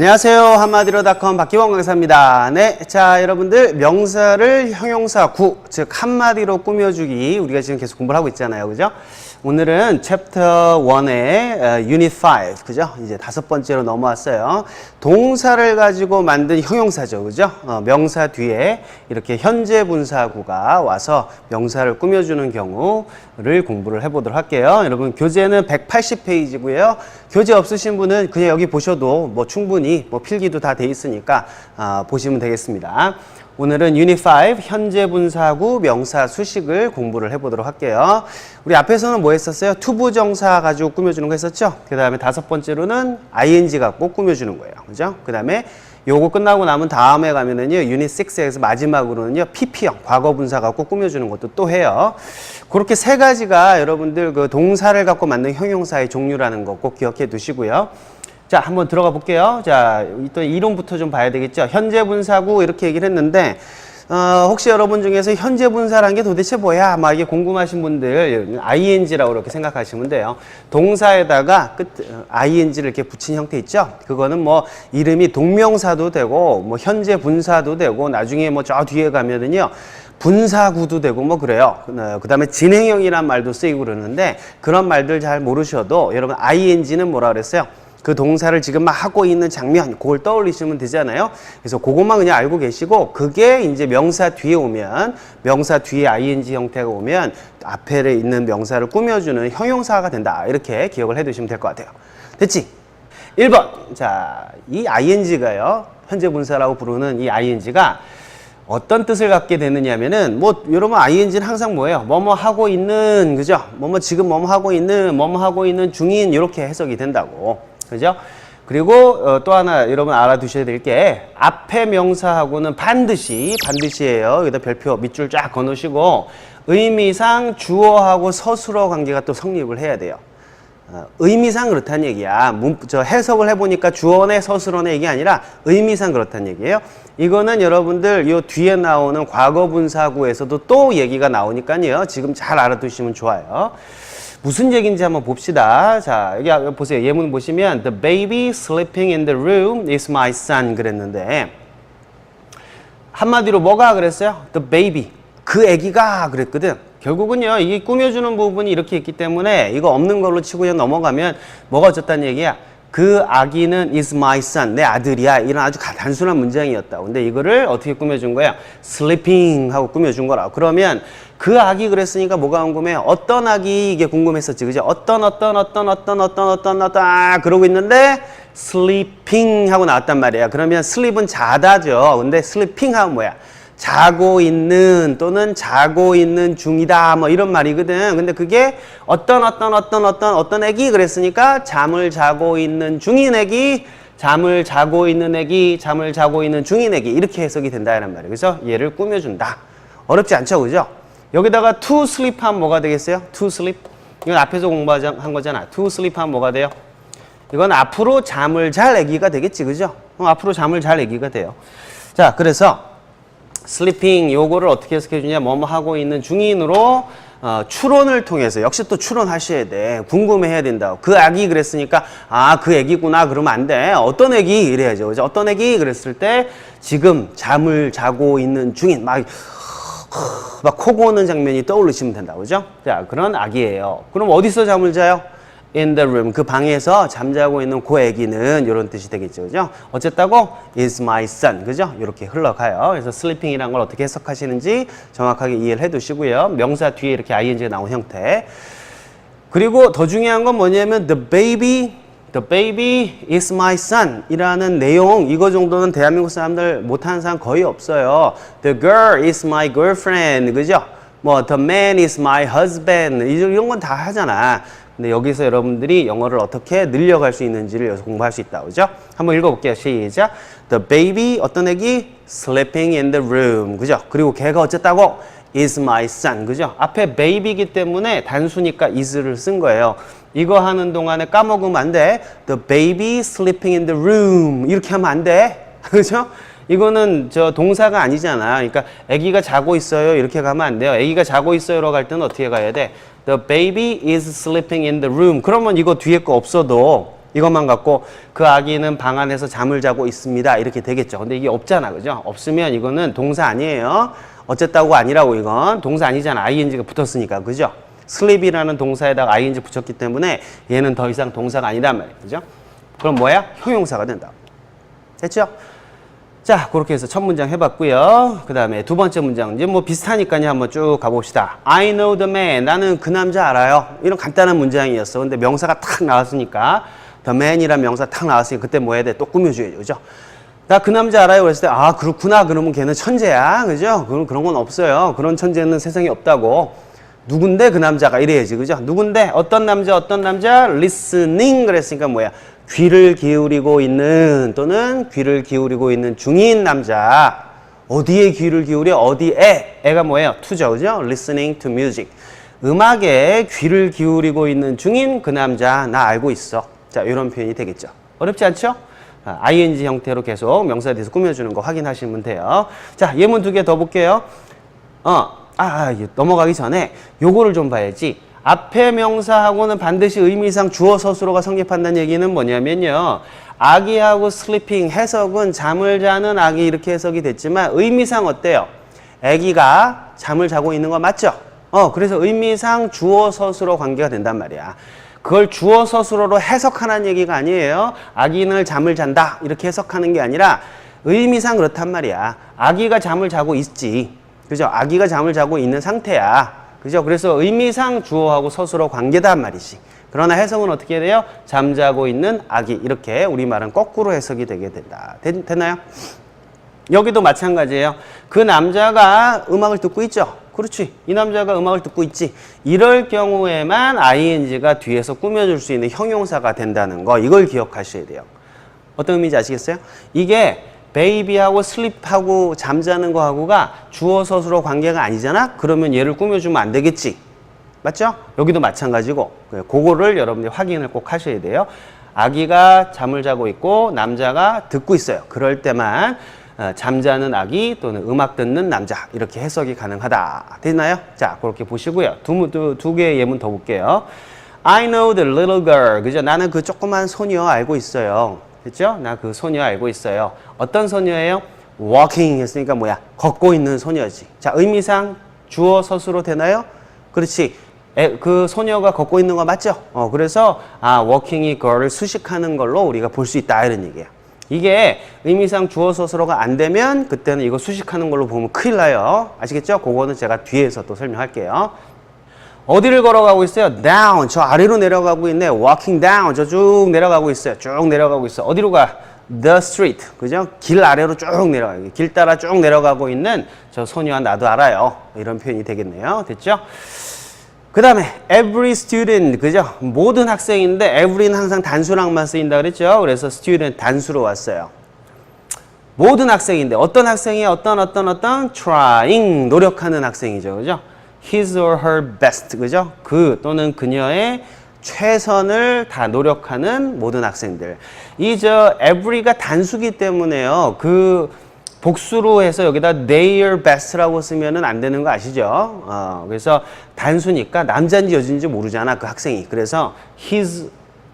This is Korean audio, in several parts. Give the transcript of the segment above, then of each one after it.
안녕하세요. 한마디로닷컴 박기원 강사입니다. 네. 자, 여러분들 명사를 형용사 구, 즉 한마디로 꾸며주기 우리가 지금 계속 공부를 하고 있잖아요. 그죠? 오늘은 챕터 1의 유닛 5, 그죠? 이제 다섯 번째로 넘어왔어요. 동사를 가지고 만든 형용사죠. 그죠? 어, 명사 뒤에 이렇게 현재 분사구가 와서 명사를 꾸며주는 경우를 공부를 해보도록 할게요. 여러분, 교재는 180페이지고요. 교재 없으신 분은 그냥 여기 보셔도 뭐 충분히 뭐 필기도 다 돼 있으니까 아, 보시면 되겠습니다. 오늘은 유닛 5 현재 분사구 명사 수식을 공부를 해보도록 할게요. 우리 앞에서는 뭐 했었어요? 투부정사 가지고 꾸며주는 거 했었죠? 그 다음에 다섯 번째로는 ing 갖고 꾸며주는 거예요. 그죠? 그 다음에 요거 끝나고 나면 다음에 가면은요 유닛 6에서 마지막으로는요 PP형 과거 분사 갖고 꾸며주는 것도 또 해요. 그렇게 세 가지가 여러분들 그 동사를 갖고 만든 형용사의 종류라는 거 꼭 기억해 두시고요. 자, 한번 들어가 볼게요. 자, 또 이론부터 좀 봐야 되겠죠. 현재 분사구 이렇게 얘기를 했는데 어, 혹시 여러분 중에서 현재 분사라는 게 도대체 뭐야? 막 이게 궁금하신 분들 ing라고 이렇게 생각하시면 돼요. 동사에다가 끝 어, ing를 이렇게 붙인 형태 있죠? 그거는 뭐 이름이 동명사도 되고 뭐 현재 분사도 되고 나중에 뭐 저 뒤에 가면은요. 분사구도 되고 뭐 그래요. 그 다음에 진행형이란 말도 쓰이고 그러는데 그런 말들 잘 모르셔도 여러분 ing는 뭐라 그랬어요? 그 동사를 지금 막 하고 있는 장면, 그걸 떠올리시면 되잖아요. 그래서 그것만 그냥 알고 계시고, 그게 이제 명사 뒤에 오면, 명사 뒤에 ing 형태가 오면, 앞에 있는 명사를 꾸며주는 형용사가 된다. 이렇게 기억을 해 두시면 될 것 같아요. 됐지? 1번. 자, 이 ing가요. 현재 분사라고 부르는 이 ing가 어떤 뜻을 갖게 되느냐면은 뭐 여러분 ing는 항상 뭐예요? 뭐뭐 하고 있는 그죠? 뭐뭐 지금 뭐뭐 하고 있는 뭐뭐 하고 있는 중인 이렇게 해석이 된다고. 그죠? 그리고 어, 또 하나 여러분 알아두셔야 될 게 앞에 명사하고는 반드시 반드시예요. 여기다 별표 밑줄 쫙 거놓으시고 의미상 주어하고 서술어 관계가 또 성립을 해야 돼요. 어, 의미상 그렇다는 얘기야. 문, 저 해석을 해보니까 주어네 서술어네 얘기 아니라 의미상 그렇다는 얘기예요. 이거는 여러분들 요 뒤에 나오는 과거 분사구에서도 또 얘기가 나오니까요. 지금 잘 알아두시면 좋아요. 무슨 얘기인지 한번 봅시다. 자, 여기 보세요. 예문 보시면 The baby sleeping in the room is my son 그랬는데 한마디로 뭐가 그랬어요? The baby. 그 아기가 그랬거든. 결국은요, 이게 꾸며주는 부분이 이렇게 있기 때문에 이거 없는 걸로 치고 넘어가면 뭐가 어쨌다는 얘기야? 그 아기는 is my son, 내 아들이야. 이런 아주 단순한 문장이었다. 근데 이거를 어떻게 꾸며준 거야? sleeping 하고 꾸며준 거라. 그러면 그 아기 그랬으니까 뭐가 궁금해? 어떤 아기 이게 궁금했었지, 그죠? 어떤 어떤 어떤 어떤 어떤 어떤 어떤 아 그러고 있는데 sleeping 하고 나왔단 말이야. 그러면 sleep은 자다죠. 근데 sleeping 하면 뭐야? 자고 있는 또는 자고 있는 중이다 뭐 이런 말이거든. 근데 그게 어떤 어떤 어떤 어떤 어떤 애기 그랬으니까 잠을 자고 있는 중인 애기 잠을 자고 있는 애기 잠을 자고 있는 중인 애기 이렇게 해석이 된다는 말이에요. 그래서 얘를 꾸며준다. 어렵지 않죠, 그죠? 여기다가 to sleep 하면 뭐가 되겠어요? to sleep 이건 앞에서 공부한 거잖아. to sleep 하면 뭐가 돼요? 이건 앞으로 잠을 잘 애기가 되겠지, 그죠? 어, 앞으로 잠을 잘 애기가 돼요. 자, 그래서 슬리핑 요거를 어떻게 해석해 주냐 뭐뭐 하고 있는 중인으로 어, 추론을 통해서 역시 또 추론하셔야 돼. 궁금해 해야 된다고. 그 아기 그랬으니까 아 그 애기구나 그러면 안 돼. 어떤 애기 이래야죠. 그죠 어떤 애기 그랬을 때 지금 잠을 자고 있는 중인 막 막 코 고는 장면이 떠오르시면 된다. 그죠? 자 그런 아기예요. 그럼 어디서 잠을 자요 in the room 그 방에서 잠자고 있는 그 아기는 이런 뜻이 되겠죠 그죠? 어쨌다고 is my son 그죠? 이렇게 흘러가요. 그래서 sleeping이란 걸 어떻게 해석하시는지 정확하게 이해를 해 두시고요. 명사 뒤에 이렇게 ing가 나온 형태. 그리고 더 중요한 건 뭐냐면 the baby the baby is my son 이라는 내용 이거 정도는 대한민국 사람들 못하는 사람 거의 없어요. The girl is my girlfriend 그죠? 뭐 the man is my husband 이런 건 다 하잖아 근데 여기서 여러분들이 영어를 어떻게 늘려갈 수 있는지를 여기서 공부할 수 있다. 그죠? 한번 읽어볼게요. 시작. The baby, 어떤 애기? Sleeping in the room. 그죠? 그리고 걔가 어쨌다고? is my son. 그죠? 앞에 baby이기 때문에 단수니까 is를 쓴 거예요. 이거 하는 동안에 까먹으면 안 돼. The baby sleeping in the room. 이렇게 하면 안 돼. 그죠? 이거는 저 동사가 아니잖아. 그러니까 아기가 자고 있어요. 이렇게 가면 안 돼요. 아기가 자고 있어요로 갈 때는 어떻게 가야 돼? The baby is sleeping in the room. 그러면 이거 뒤에 거 없어도 이것만 갖고 그 아기는 방 안에서 잠을 자고 있습니다. 이렇게 되겠죠. 근데 이게 없잖아. 그죠? 없으면 이거는 동사 아니에요. 어쨌다고 아니라고 이건 동사 아니잖아. ing가 붙었으니까. 그죠? sleep이라는 동사에다가 ing 붙였기 때문에 얘는 더 이상 동사가 아니란 말이에요. 그죠? 그럼 뭐야? 형용사가 된다. 됐죠? 자, 그렇게 해서 첫 문장 해봤고요. 그 다음에 두 번째 문장 이제 뭐 비슷하니까요. 한번 쭉 가봅시다. I know the man. 나는 그 남자 알아요. 이런 간단한 문장이었어. 근데 명사가 탁 나왔으니까 the man이란 명사 탁 나왔으니까 그때 뭐 해야 돼? 또 꾸며줘야죠. 그죠? 나 그 남자 알아요. 그랬을 때, 아, 그렇구나. 그러면 걔는 천재야. 그죠? 그런, 그런 건 없어요. 그런 천재는 세상에 없다고. 누군데 그 남자가 이래야지. 그죠? 누군데? 어떤 남자, 어떤 남자? listening. 그랬으니까 뭐야? 귀를 기울이고 있는 또는 귀를 기울이고 있는 중인 남자. 어디에 귀를 기울여? 어디에? 애가 뭐예요? 투죠. 그죠? listening to music. 음악에 귀를 기울이고 있는 중인 그 남자 나 알고 있어. 자, 이런 표현이 되겠죠. 어렵지 않죠? 아, ing 형태로 계속 명사에 대해서 꾸며주는 거 확인하시면 돼요. 자, 예문 두 개 더 볼게요. 어, 아, 아, 예, 넘어가기 전에 요거를 좀 봐야지. 앞에 명사하고는 반드시 의미상 주어 서술어가 성립한다는 얘기는 뭐냐면요. 아기하고 슬리핑 해석은 잠을 자는 아기 이렇게 해석이 됐지만 의미상 어때요? 아기가 잠을 자고 있는 거 맞죠? 어, 그래서 의미상 주어 서술어 관계가 된단 말이야. 그걸 주어 서술어로 해석하는 얘기가 아니에요. 아기는 잠을 잔다 이렇게 해석하는 게 아니라 의미상 그렇단 말이야. 아기가 잠을 자고 있지. 그죠? 아기가 잠을 자고 있는 상태야. 그죠? 그래서 의미상 주어하고 서술어 관계단 말이지. 그러나 해석은 어떻게 돼요? 잠자고 있는 아기. 이렇게 우리말은 거꾸로 해석이 되게 된다. 됐, 됐나요? 여기도 마찬가지예요. 그 남자가 음악을 듣고 있죠. 그렇지. 이 남자가 음악을 듣고 있지. 이럴 경우에만 ing가 뒤에서 꾸며줄 수 있는 형용사가 된다는 거. 이걸 기억하셔야 돼요. 어떤 의미인지 아시겠어요? 이게 베이비하고 슬립하고 잠자는 거하고가 주어 서술어 관계가 아니잖아? 그러면 얘를 꾸며주면 안 되겠지. 맞죠? 여기도 마찬가지고 그, 그거를 여러분들이 확인을 꼭 하셔야 돼요. 아기가 잠을 자고 있고 남자가 듣고 있어요. 그럴 때만 어, 잠자는 아기 또는 음악 듣는 남자 이렇게 해석이 가능하다. 됐나요? 자, 그렇게 보시고요. 두, 두, 두 개의 예문 더 볼게요. I know the little girl. 그죠? 나는 그 조그만 소녀 알고 있어요. 됐죠? 나 그 소녀 알고 있어요. 어떤 소녀예요? walking 했으니까 뭐야? 걷고 있는 소녀지. 자, 의미상 주어 서술어 되나요? 그렇지. 에, 그 소녀가 걷고 있는 거 맞죠? 어, 그래서 아, walking이 girl을 수식하는 걸로 우리가 볼 수 있다 이런 얘기예요. 이게 의미상 주어 서술어가 안 되면 그때는 이거 수식하는 걸로 보면 큰일 나요. 아시겠죠? 그거는 제가 뒤에서 또 설명할게요. 어디를 걸어가고 있어요? down. 저 아래로 내려가고 있네. walking down. 저 쭉 내려가고 있어요. 쭉 내려가고 있어. 어디로 가? The street. 그죠? 길 아래로 쭉 내려가요. 길 따라 쭉 내려가고 있는 저 소녀와 나도 알아요. 이런 표현이 되겠네요. 됐죠? 그 다음에 every student 그죠? 모든 학생인데 every는 항상 단수랑만 쓰인다 그랬죠? 그래서 student 단수로 왔어요. 모든 학생인데 어떤 학생이 어떤 어떤 어떤 trying 노력하는 학생이죠. 그죠? his or her best 그죠? 그 또는 그녀의 최선을 다 노력하는 모든 학생들. 이 저 every가 단수기 때문에요. 그 복수로 해서 여기다 their best라고 쓰면은 안 되는 거 아시죠? 어, 그래서 단수니까 남자인지 여자인지 모르잖아 그 학생이. 그래서 his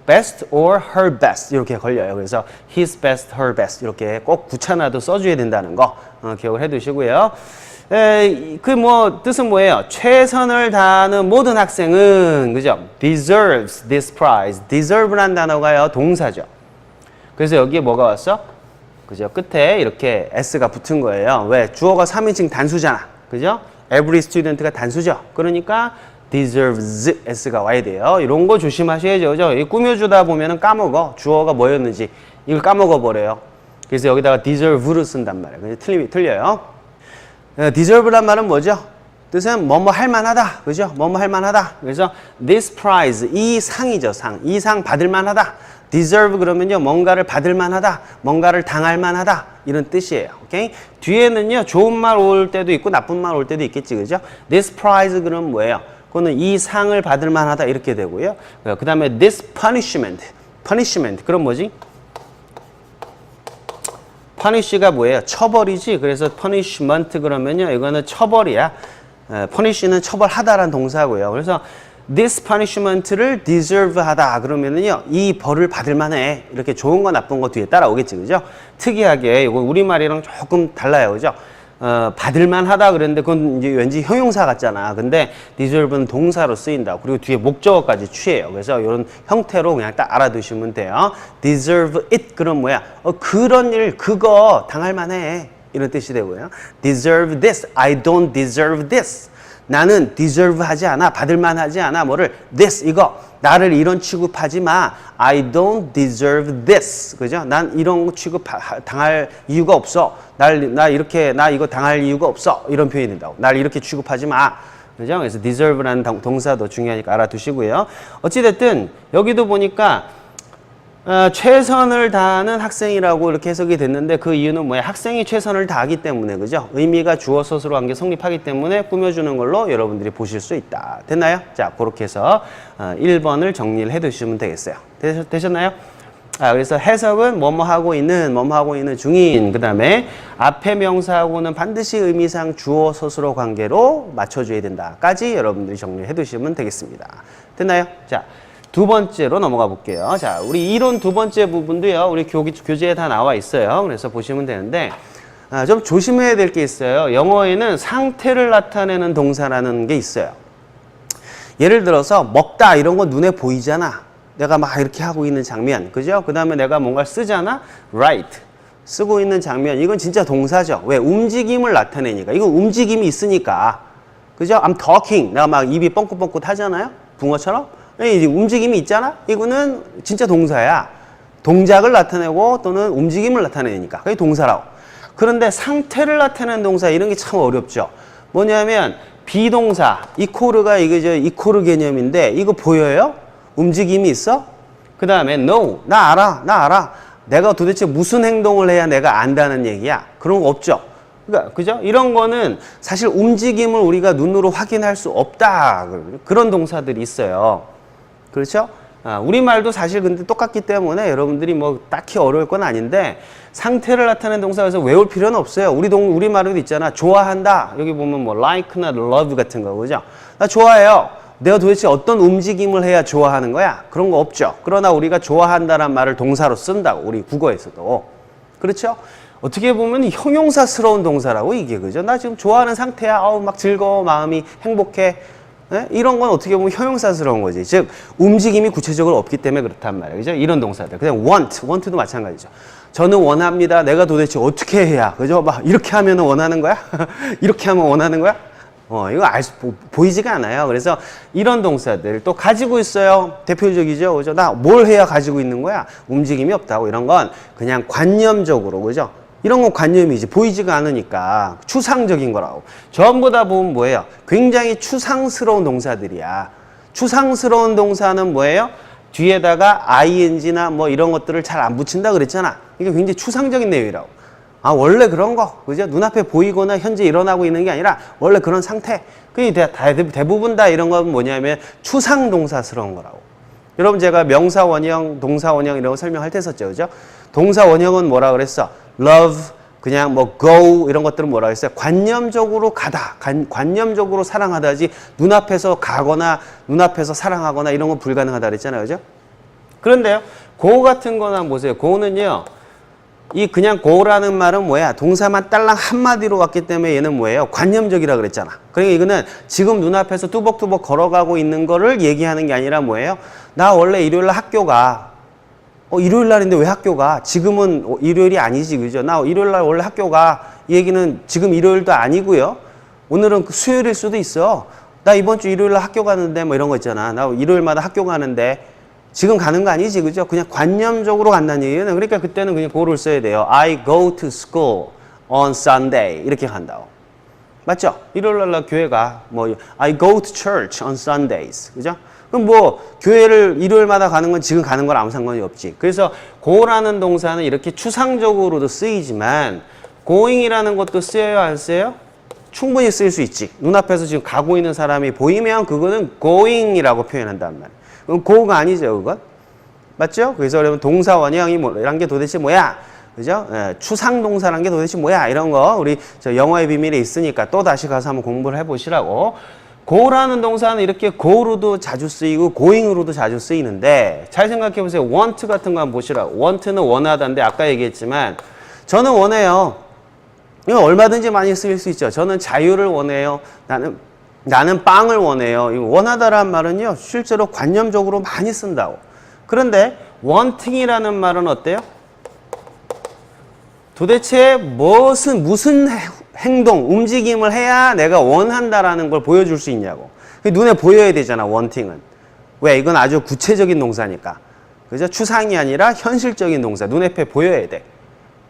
best or her best 이렇게 걸려요. 그래서 his best, her best 이렇게 꼭 붙여놔도 써줘야 된다는 거 어, 기억을 해두시고요. 그 뭐 뜻은 뭐예요? 최선을 다하는 모든 학생은 그죠? deserves this prize. deserve란 단어가요 동사죠. 그래서 여기에 뭐가 왔어? 그죠? 끝에 이렇게 s가 붙은 거예요. 왜? 주어가 3인칭 단수잖아. 그죠? every student가 단수죠. 그러니까 deserves s가 와야 돼요. 이런 거 조심하셔야죠. 그죠? 이 꾸며주다 보면은 까먹어. 주어가 뭐였는지 이걸 까먹어 버려요. 그래서 여기다가 deserve를 쓴단 말이에요. 근데 틀리, 틀려요. 어, deserve란 말은 뭐죠? 뜻은 뭐뭐 할 만하다. 그죠? 뭐뭐 할 만하다. 그래서 this prize 이 상이죠, 상. 이 상 받을 만하다. deserve 그러면요. 뭔가를 받을 만하다. 뭔가를 당할 만하다. 이런 뜻이에요. 오케이? 뒤에는요. 좋은 말 올 때도 있고 나쁜 말 올 때도 있겠지. 그죠? this prize 그러면 뭐예요? 그거는 이 상을 받을 만하다 이렇게 되고요. 그 다음에 this punishment. punishment. 그럼 뭐지? Punish가 뭐예요? 처벌이지. 그래서 punishment 그러면요. 이거는 처벌이야. punish는 처벌하다라는 동사고요. 그래서 this punishment를 deserve 하다 그러면은요 이 벌을 받을 만해 이렇게 좋은 거 나쁜 거 뒤에 따라오겠지 그죠 특이하게 이거 우리말이랑 조금 달라요 그죠 어, 받을 만 하다 그랬는데 그건 이제 왠지 형용사 같잖아. 근데 deserve는 동사로 쓰인다. 그리고 뒤에 목적어까지 취해요. 그래서 이런 형태로 그냥 딱 알아두시면 돼요. deserve it 그럼 뭐야? 어, 그런 일 그거 당할 만해. 이런 뜻이 되고요. deserve this. I don't deserve this 나는 deserve 하지 않아. 받을 만 하지 않아. 뭐를 this 이거 나를 이런 취급하지 마. I don't deserve this. 그죠? 난 이런 거 취급 하- 당할 이유가 없어. 날 나 이렇게 나 이거 당할 이유가 없어. 이런 표현이 된다고. 날 이렇게 취급하지 마. 그죠? 그래서 deserve라는 동- 동사도 중요하니까 알아두시고요. 어찌 됐든 여기도 보니까 어, 최선을 다하는 학생이라고 이렇게 해석이 됐는데 그 이유는 뭐야? 학생이 최선을 다하기 때문에 그죠? 의미가 주어 서술로 한게 성립하기 때문에 꾸며주는 걸로 여러분들이 보실 수 있다. 됐나요? 자, 그렇게 해서 어, 1번을 정리를 해 두시면 되겠어요. 되셨, 되셨나요? 아, 그래서 해석은 뭐뭐 하고 있는, 뭐뭐 하고 있는 중인, 그 다음에 앞에 명사하고는 반드시 의미상 주어 서술어 관계로 맞춰줘야 된다.까지 여러분들이 정리해 두시면 되겠습니다. 됐나요? 자, 두 번째로 넘어가 볼게요. 자, 우리 이론 두 번째 부분도요, 우리 교, 교재에 다 나와 있어요. 그래서 보시면 되는데, 아, 좀 조심해야 될 게 있어요. 영어에는 상태를 나타내는 동사라는 게 있어요. 예를 들어서 먹다 이런 거 눈에 보이잖아. 내가 막 이렇게 하고 있는 장면, 그죠? 그 다음에 내가 뭔가 쓰잖아. write. 쓰고 있는 장면. 이건 진짜 동사죠. 왜? 움직임을 나타내니까. 이건 움직임이 있으니까. 그죠? I'm talking. 내가 막 입이 뻥긋뻥긋 하잖아요. 붕어처럼. 이 움직임이 있잖아. 이거는 진짜 동사야. 동작을 나타내고 또는 움직임을 나타내니까. 그게 동사라고. 그런데 상태를 나타내는 동사 이런 게 참 어렵죠. 뭐냐면 비동사 이코르가 이게 저 이코르 개념인데 이거 보여요? 움직임이 있어? 그 다음에 no 나 알아 나 알아 내가 도대체 무슨 행동을 해야 내가 안다는 얘기야 그런 거 없죠. 그러니까 그죠? 이런 거는 사실 움직임을 우리가 눈으로 확인할 수 없다 그런 동사들이 있어요. 그렇죠? 아, 우리말도 사실 근데 똑같기 때문에 여러분들이 뭐 딱히 어려울 건 아닌데 상태를 나타내는 동사에서 외울 필요는 없어요. 우리 동 우리 말에도 있잖아. 좋아한다. 여기 보면 뭐 like나 love 같은 거 그죠? 나 좋아해요. 내가 도대체 어떤 움직임을 해야 좋아하는 거야? 그런 거 없죠. 그러나 우리가 좋아한다란 말을 동사로 쓴다고 우리 국어에서도. 그렇죠? 어떻게 보면 형용사스러운 동사라고 이게 그죠? 나 지금 좋아하는 상태야. 아우 막 즐거워. 마음이 행복해. 예? 이런 건 어떻게 보면 형용사스러운 거지. 즉 움직임이 구체적으로 없기 때문에 그렇단 말이에요. 그죠? 이런 동사들. 그냥 want, want도 마찬가지죠. 저는 원합니다. 내가 도대체 어떻게 해야, 그죠? 막 이렇게 하면 원하는 거야? 이렇게 하면 원하는 거야? 어, 이거 알 수, 보, 보이지가 않아요. 그래서 이런 동사들 또 가지고 있어요. 대표적이죠. 그죠? 나 뭘 해야 가지고 있는 거야? 움직임이 없다고. 이런 건 그냥 관념적으로, 그죠? 이런 건 관념이지. 보이지가 않으니까. 추상적인 거라고. 전부 다 보면 뭐예요? 굉장히 추상스러운 동사들이야. 추상스러운 동사는 뭐예요? 뒤에다가 ing나 뭐 이런 것들을 잘 안 붙인다 그랬잖아. 이게 굉장히 추상적인 내용이라고. 아, 원래 그런 거. 그죠? 눈앞에 보이거나 현재 일어나고 있는 게 아니라 원래 그런 상태. 그게 대, 다, 대부분 다 이런 건 뭐냐면 추상 동사스러운 거라고. 여러분 제가 명사 원형, 동사 원형 이런 거 설명할 때 썼죠. 그죠? 동사 원형은 뭐라 그랬어? Love, 그냥 뭐 go 이런 것들은 뭐라 그랬어요? 관념적으로 가다, 관, 관념적으로 사랑하다지 눈앞에서 가거나 눈앞에서 사랑하거나 이런 건 불가능하다 그랬잖아요. 그죠? 그런데요. go 같은 거나 보세요. go는요. 이 그냥 go라는 말은 뭐야? 동사만 딸랑 한마디로 왔기 때문에 얘는 뭐예요? 관념적이라 그랬잖아. 그러니까 이거는 지금 눈앞에서 뚜벅뚜벅 걸어가고 있는 거를 얘기하는 게 아니라 뭐예요? 나 원래 일요일 날 학교 가. 어, 일요일 날인데 왜 학교 가? 지금은 어, 일요일이 아니지, 그죠? 나 일요일 날 원래 학교 가. 이 얘기는 지금 일요일도 아니고요. 오늘은 그 수요일일 수도 있어. 나 이번 주 일요일 날 학교 가는데 뭐 이런 거 있잖아. 나 일요일마다 학교 가는데 지금 가는 거 아니지, 그죠? 그냥 관념적으로 간다는 얘기는. 그러니까 그때는 그냥 고를 써야 돼요. I go to school on Sunday. 이렇게 한다고. 맞죠? 일요일 날 교회 가. 뭐, I go to church on Sundays. 그죠? 그럼 뭐, 교회를 일요일마다 가는 건 지금 가는 건 아무 상관이 없지. 그래서 go라는 동사는 이렇게 추상적으로도 쓰이지만, going이라는 것도 쓰여요, 안 쓰여요? 충분히 쓰일 수 있지. 눈앞에서 지금 가고 있는 사람이 보이면 그거는 going이라고 표현한단 말이야. 그럼 go가 아니죠, 그건? 맞죠? 그래서 여러분 동사 원형이 뭐란 게 도대체 뭐야? 그죠? 예, 추상 동사란 게 도대체 뭐야? 이런 거 우리 저 영어의 비밀에 있으니까 또 다시 가서 한번 공부를 해 보시라고. Go라는 동사는 이렇게 go로도 자주 쓰이고 going으로도 자주 쓰이는데 잘 생각해 보세요. want 같은 거 한번 보시라. want는 원하다인데 아까 얘기했지만 저는 원해요. 이거 얼마든지 많이 쓰일 수 있죠. 저는 자유를 원해요. 나는 나는 빵을 원해요. 이 원하다라는 말은요. 실제로 관념적으로 많이 쓴다고. 그런데 wanting이라는 말은 어때요? 도대체 무슨 무슨 해- 행동, 움직임을 해야 내가 원한다라는 걸 보여줄 수 있냐고. 그게 눈에 보여야 되잖아, 원팅은. 왜? 이건 아주 구체적인 동사니까. 그죠? 추상이 아니라 현실적인 동사, 눈앞에 보여야 돼.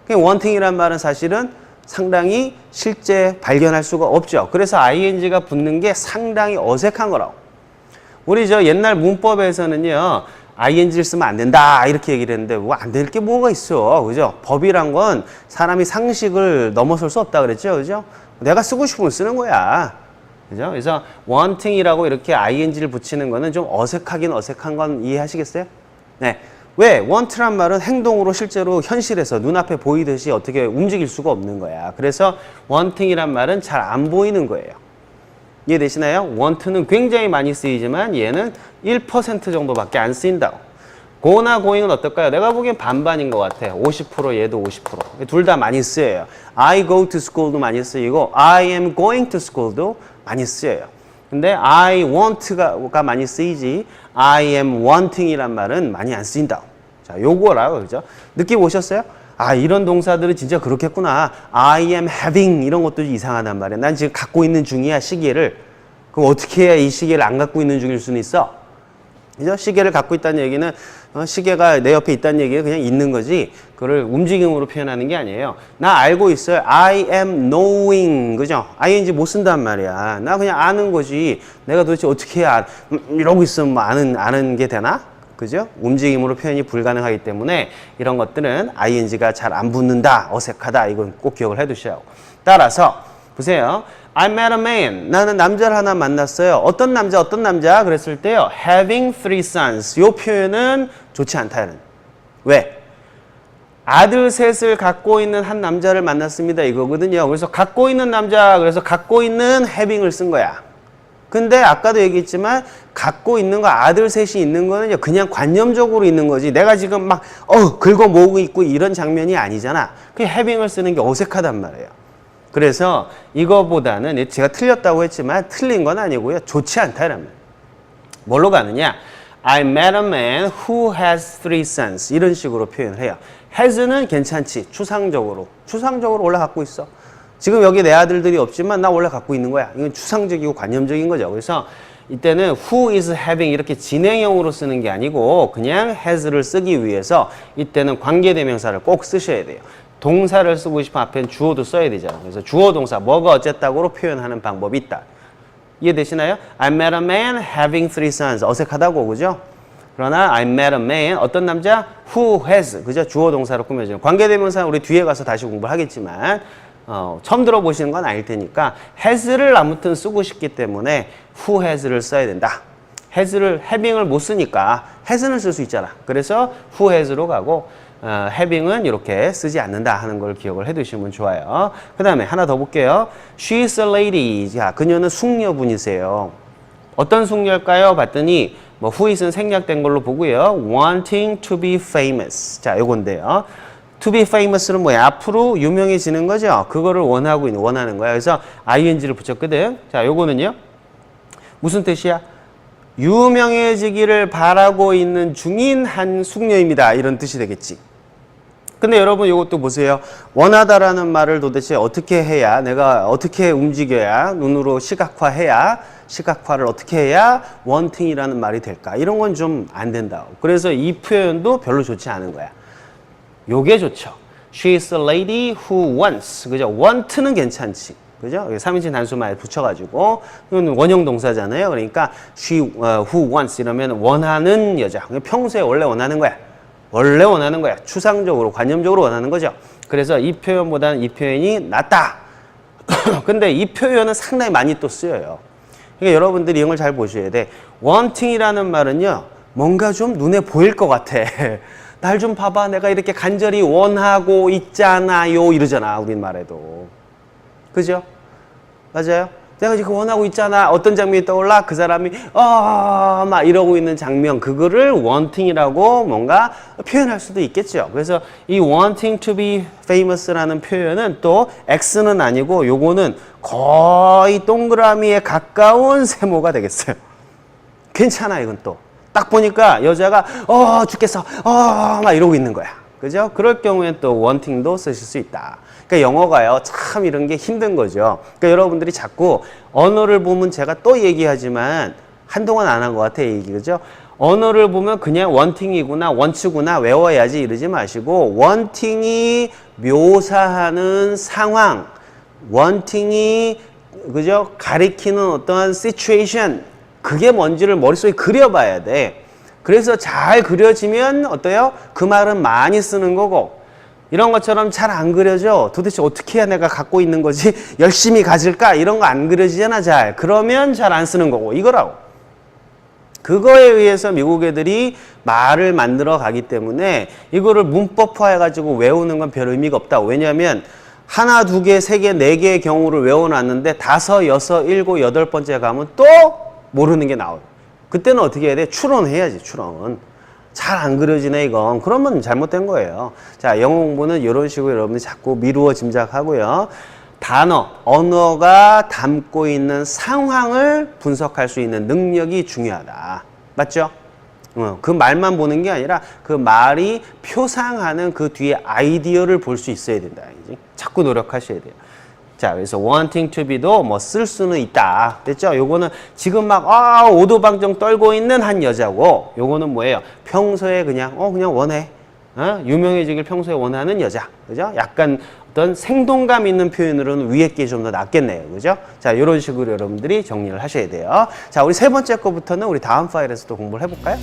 그 원팅이란 말은 사실은 상당히 실제 발견할 수가 없죠. 그래서 ing가 붙는 게 상당히 어색한 거라고. 우리 저 옛날 문법에서는요, ing를 쓰면 안 된다, 이렇게 얘기를 했는데, 뭐 안 될 게 뭐가 있어. 그죠? 법이란 건 사람이 상식을 넘어설 수 없다 그랬죠. 그죠? 내가 쓰고 싶으면 쓰는 거야. 그죠? 그래서 wanting이라고 이렇게 ing를 붙이는 거는 좀 어색하긴 어색한 건 이해하시겠어요? 네. 왜? want란 말은 행동으로 실제로 현실에서 눈앞에 보이듯이 어떻게 움직일 수가 없는 거야. 그래서 wanting이란 말은 잘 안 보이는 거예요. 이해되시나요? want는 굉장히 많이 쓰이지만 얘는 1% 정도밖에 안 쓰인다고. go나 going은 어떨까요? 내가 보기엔 반반인 것 같아. 50% 얘도 50%. 둘 다 많이 쓰여요. I go to school도 많이 쓰이고 I am going to school도 많이 쓰여요. 근데 I want가 가 많이 쓰이지 I am wanting이란 말은 많이 안 쓰인다. 자, 요거라고 그죠? 느낌 오셨어요? 아, 이런 동사들은 진짜 그렇겠구나. I am having 이런 것도 이상하단 말이야. 난 지금 갖고 있는 중이야, 시계를. 그럼 어떻게 해야 이 시계를 안 갖고 있는 중일 수는 있어? 그죠? 시계를 갖고 있다는 얘기는 어, 시계가 내 옆에 있다는 얘기가 그냥 있는 거지 그걸 움직임으로 표현하는 게 아니에요. 나 알고 있어요. I am knowing 그죠? ing 못 쓴단 말이야. 나 그냥 아는 거지. 내가 도대체 어떻게 알 음, 이러고 있으면 뭐 아는 아는 게 되나? 그죠? 움직임으로 표현이 불가능하기 때문에 이런 것들은 ing가 잘 안 붙는다, 어색하다 이건 꼭 기억을 해두셔야 하고. 따라서 보세요. I met a man. 나는 남자를 하나 만났어요. 어떤 남자, 어떤 남자? 그랬을 때요. Having three sons. 이 표현은 좋지 않다는. 왜? 아들 셋을 갖고 있는 한 남자를 만났습니다. 이거거든요. 그래서 갖고 있는 남자, 그래서 갖고 있는 having을 쓴 거야. 근데 아까도 얘기했지만 갖고 있는 거 아들 셋이 있는 거는요 그냥 관념적으로 있는 거지. 내가 지금 막 어 긁어 모으고 있고 이런 장면이 아니잖아. 그 해빙을 쓰는 게 어색하단 말이에요. 그래서 이거보다는 제가 틀렸다고 했지만 틀린 건 아니고요. 좋지 않다는 말 뭘로 가느냐? I met a man who has three sons. 이런 식으로 표현을 해요. has는 괜찮지. 추상적으로. 추상적으로 갖고 있어 지금 여기 내 아들들이 없지만 나 원래 갖고 있는 거야. 이건 추상적이고 관념적인 거죠. 그래서 이때는 who is having 이렇게 진행형으로 쓰는 게 아니고 그냥 has를 쓰기 위해서 이때는 관계대명사를 꼭 쓰셔야 돼요. 동사를 쓰고 싶으면 앞엔 주어도 써야 되잖아. 그래서 주어 동사 뭐가 어쨌다고로 표현하는 방법이 있다. 이해되시나요? I met a man having three sons. 어색하다고 그죠? 그러나 I met a man 어떤 남자 who has 그죠? 주어 동사로 꾸며지는 관계대명사 우리 뒤에 가서 다시 공부를 하겠지만 어, 처음 들어보시는 건 아닐 테니까 has를 아무튼 쓰고 싶기 때문에 who has를 써야 된다. has를 having을 못 쓰니까 has는 쓸 수 있잖아. 그래서 who has로 가고 어, having은 이렇게 쓰지 않는다 하는 걸 기억을 해두시면 좋아요. 그 다음에 하나 더 볼게요. She's a lady. 자, 그녀는 숙녀분이세요. 어떤 숙녀일까요? 봤더니 뭐 whois는 생략된 걸로 보고요. wanting to be famous. 자, 요건데요. To be famous는 뭐야? 앞으로 유명해지는 거죠. 그거를 원하고 있는 원하는 거야. 그래서 ing를 붙였거든. 자, 요거는요. 무슨 뜻이야? 유명해지기를 바라고 있는 중인 한 숙녀입니다. 이런 뜻이 되겠지. 근데 여러분 이것도 보세요. 원하다라는 말을 도대체 어떻게 해야 내가 어떻게 움직여야 눈으로 시각화해야 시각화를 어떻게 해야 원팅이라는 말이 될까? 이런 건 좀 안 된다. 그래서 이 표현도 별로 좋지 않은 거야. 요게 좋죠. She is a lady who wants. 그죠? want는 괜찮지. 그죠? 3인칭 단수말 붙여가지고 원형 동사잖아요. 그러니까 she uh, who wants 이러면 원하는 여자. 평소에 원래 원하는 거야. 원래 원하는 거야. 추상적으로, 관념적으로 원하는 거죠. 그래서 이 표현보다는 이 표현이 낫다. 근데 이 표현은 상당히 많이 또 쓰여요. 그러니까 여러분들이 이런 걸잘 보셔야 돼. wanting이라는 말은요, 뭔가 좀 눈에 보일 것 같아. 날 좀 봐봐. 내가 이렇게 간절히 원하고 있잖아요. 이러잖아. 우린 말해도. 그죠? 맞아요? 내가 지금 원하고 있잖아. 어떤 장면이 떠올라? 그 사람이 어, 막 이러고 있는 장면. 그거를 wanting이라고 뭔가 표현할 수도 있겠죠. 그래서 이 wanting to be famous라는 표현은 또 X는 아니고 요거는 거의 동그라미에 가까운 세모가 되겠어요. 괜찮아 이건 또. 딱 보니까 여자가 어 죽겠어 어 막 이러고 있는 거야. 그죠? 그럴 경우엔 또 원팅도 쓰실 수 있다. 그러니까 영어가요 참 이런 게 힘든 거죠. 그러니까 여러분들이 자꾸 언어를 보면 제가 또 얘기하지만 한동안 안 한 것 같아 이 얘기 그죠? 언어를 보면 그냥 원팅이구나 원츠구나 외워야지 이러지 마시고 원팅이 묘사하는 상황 원팅이 그죠 가리키는 어떠한 시츄에이션 그게 뭔지를 머릿속에 그려봐야 돼. 그래서 잘 그려지면 어때요? 그 말은 많이 쓰는 거고 이런 것처럼 잘 안 그려져. 도대체 어떻게 해야 내가 갖고 있는 거지? 열심히 가질까? 이런 거 안 그려지잖아, 잘. 그러면 잘 안 쓰는 거고. 이거라고. 그거에 의해서 미국 애들이 말을 만들어 가기 때문에 이거를 문법화해 가지고 외우는 건 별 의미가 없다. 왜냐하면 하나, 두 개, 세 개, 네 개의 경우를 외워놨는데 다섯, 여섯, 일곱, 여덟 번째 가면 또 모르는 게 나와요. 그때는 어떻게 해야 돼? 추론해야지, 추론. 잘 안 그려지네, 이건. 그러면 잘못된 거예요. 자, 영어 공부는 이런 식으로 여러분이 자꾸 미루어 짐작하고요. 단어, 언어가 담고 있는 상황을 분석할 수 있는 능력이 중요하다. 맞죠? 어, 그 말만 보는 게 아니라 그 말이 표상하는 그 뒤에 아이디어를 볼 수 있어야 된다. 자꾸 노력하셔야 돼요. 자, 그래서 wanting to be도 뭐 쓸 수는 있다. 됐죠? 요거는 지금 막, 아, 오도방정 떨고 있는 한 여자고, 요거는 뭐예요? 평소에 그냥, 어, 그냥 원해. 어? 유명해지길 평소에 원하는 여자. 그죠? 약간 어떤 생동감 있는 표현으로는 위에 게 좀 더 낫겠네요. 그죠? 자, 요런 식으로 여러분들이 정리를 하셔야 돼요. 자, 우리 세 번째 거부터는 우리 다음 파일에서 또 공부를 해볼까요?